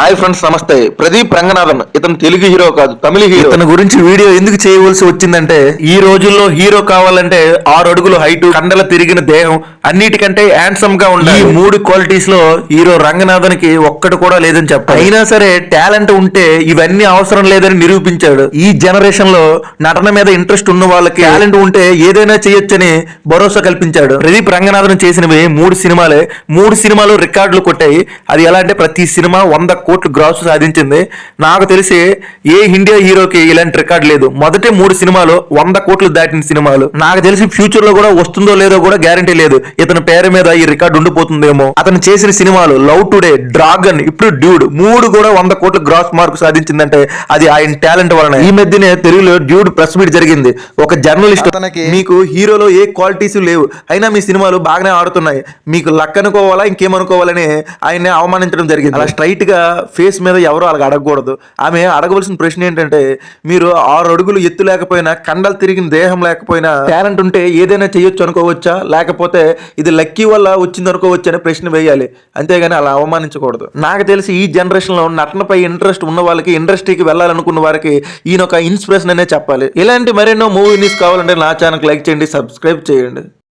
Hi friends నమస్తే. ప్రదీప్ రంగనాథన్ ఇతను Telugu hero కాదు తమిళ హీరో. ఇతని గురించి వీడియో ఎందుకు చేయవలసి వచ్చిందంటే ఈ రోజుల్లో హీరో కావాలంటే ఆరు అడుగులు హైట్ కండల తిరిగిన దేహం అన్నిటికంటే హ్యాండ్సమ్గా ఉండాలి. ఈ మూడు క్వాలిటీస్లో హీరో రంగనాథన్కి ఒక్కటి కూడా లేదని చెప్పాలి. అయినా సరే టాలెంట్ ఉంటే ఇవన్నీ అవసరం లేదని నిరూపించాడు. ఈ జనరేషన్లో నటన మీద ఇంట్రెస్ట్ ఉన్న వాళ్ళకి టాలెంట్ ఉంటే ఏదైనా చేయొచ్చని భరోసా కల్పించాడు. ప్రదీప్ రంగనాథన్ చేసినవి మూడు సినిమాలే. మూడు సినిమాలు రికార్డులు కొట్టాయి. అది ఎలా అంటే ప్రతి సినిమా వంద కోట్లు గ్రాస్ సాధించింది. నాకు తెలిసి ఏ ఇండియా హీరోకి ఇలాంటి రికార్డు లేదు. మొదటి మూడు సినిమాలు వంద కోట్లు దాటిన సినిమాలు. నాకు తెలిసి ఫ్యూచర్లో కూడా వస్తుందో లేదో కూడా గ్యారంటీ లేదు. ఇతని పేరు మీద ఈ రికార్డు ఉండిపోతుందేమో. అతను చేసిన సినిమాలు లవ్ టుడే డ్రాగన్ ఇప్పుడు డ్యూడ్ మూడు కూడా వంద కోట్ల గ్రాస్ మార్క్ సాధించిందంటే అది ఆయన టాలెంట్ వలన. ఈ మధ్యనే తెలుగులో డ్యూడ్ ప్రెస్ మీట్ జరిగింది. ఒక జర్నలిస్ట్ అతనికి మీకు హీరోలో ఏ క్వాలిటీస్ లేవు. అయినా మీ సినిమాలు బాగానే ఆడుతున్నాయి. మీకు లక్ అనుకోవాలా ఇంకేమనుకోవాలని ఆయన్ని అవమానించడం జరిగింది. అలా స్ట్రైట్గా ఫేస్ మీద ఎవరు అలాగ అడగకూడదు. ఆమె అడగవలసిన ప్రశ్న ఏంటంటే మీరు ఆరు అడుగులు ఎత్తు లేకపోయినా కండలు తిరిగిన దేహం లేకపోయినా టాలెంట్ ఉంటే ఏదైనా చేయొచ్చు అనుకోవచ్చా? లేకపోతే ఇది లక్కీ వల్ల వచ్చింది అనుకోవచ్చు అనే ప్రశ్న వేయాలి. అంతేగాని అలా అవమానించకూడదు. నాకు తెలిసి ఈ జనరేషన్లో నటనపై ఇంట్రెస్ట్ ఉన్న వాళ్ళకి ఇండస్ట్రీకి వెళ్ళాలనుకున్న వారికి ఈయన ఒక ఇన్స్పిరేషన్ అనే చెప్పాలి. ఇలాంటి మరెన్నో మూవీ న్యూస్ కావాలంటే నా ఛానల్కి లైక్ చేయండి సబ్స్క్రైబ్ చేయండి.